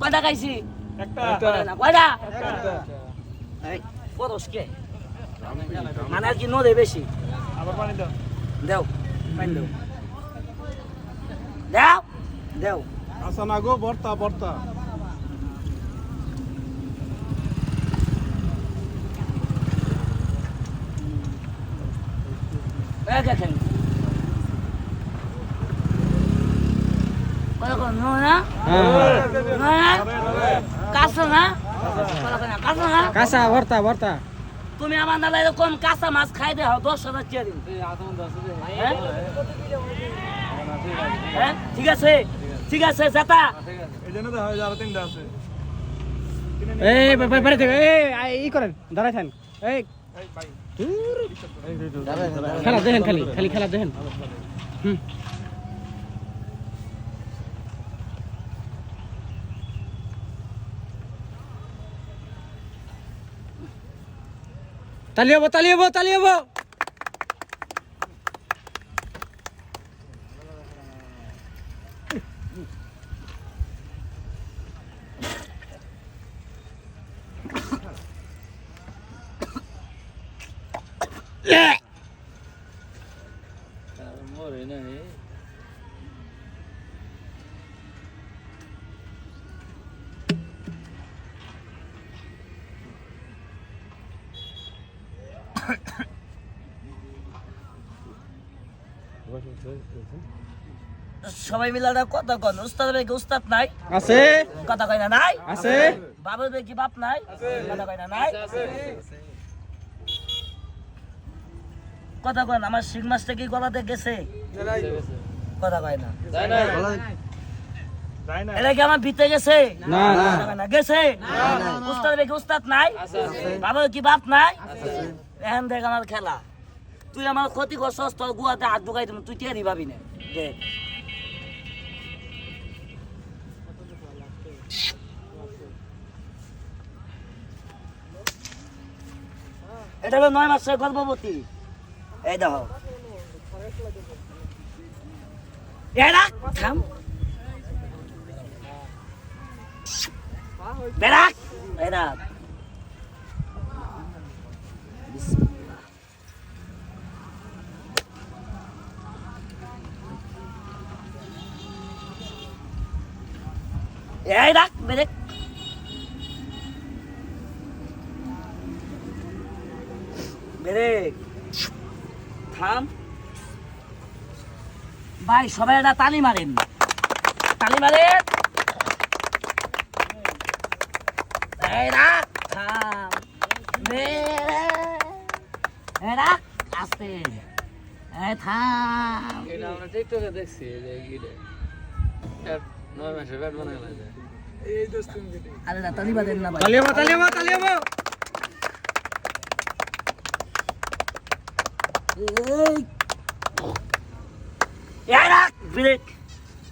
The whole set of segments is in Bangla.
কয়টা খাইছি? কয়টা? কে? মানে আর কি নদে বেশি। পানি দেও। দেও দেও। দেও আসা না গো বর্তা বর্তা দেখেন। কয়রকম নো না কাঁচা না কাঁচা না কাঁচা ভর্তা ভর্তা তুমি আমার নালা এরকম কাঁচা মাছ খাই দে হও দশ হাজার চেয়ে দিন হ্যাঁ? হ্যাঁ? ঠিক আছে ঠিক আছে জাতা এই হয় বাইরে থেকে এই ই করেন দাঁড়াই থান এই এই খেলা দেখেন খালি খালি খেলা দেখেন হুম তালি হব তালি হব সবাই মিলে একটা কথা কন উস্তাদ ভাই উস্তাদ নাই? আছে। কথা কয় না নাই? আছে। বাবার ভাই কি বাপ নাই? কথা কয় না নাই? কথা কয় না আমার শিং মাছটা কি গলাতে গেছে? কথা কয় না। এটা কি আমার ভিতরে গেছে? না গেছে? উস্তাদ ভাই কি উস্তাদ নাই? বাবার কি বাপ নাই? এখন দেখ আমার খেলা। তুই আমার ক্ষতি গুয়াতে হাত ঢুকাই তুমি তুই টেরি পাবি না। দেখ। এটা হলো নয় মাসের গর্ভবতী। এই দেখো। বেরাক বেরাক এই রাখ বেরেক বেরেক থাম। ভাই, সবাই একটা তালি মারেন। তালি মারেন। এই রাখ, থাম। এই রাখ, আস্তে। এই টিকটকে দেখছি যে আরে না তালি মারেন না ভাই। তালি হব তালি হব তালি হব এই। এই রাখ ব্রেক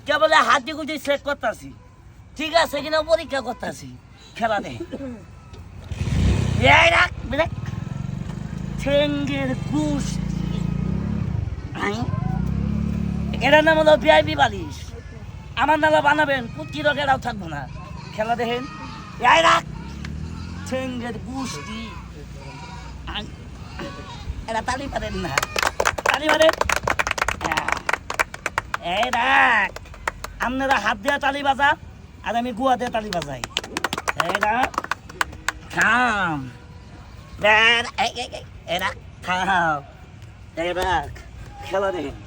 কেবল হাতি গুজি চেক করতেছি। ঠিক আছে কিনা পরীক্ষা করতেছি। খেলা নেই রাখ ব্রেক ঠেঙ্গের গুস এটার নাম হলো ভিআইপি বালিশ। আমার নালা বানাবেন পুটকি রকেরাও থাকব না। খেলা দেখেন। এই রাখ! ঠেঙ্গের গুষ্টি এরা তালি পারেন না। তালি মারেন? হ্যাঁ। এই রাখ! আপনারা হাত দিয়ে তালি বাজান, আর আমি গুয়া দিয়ে তালি বাজাই। এই রাখ! এই রাখ! থাম এই রাখ! খেলা দেখেন।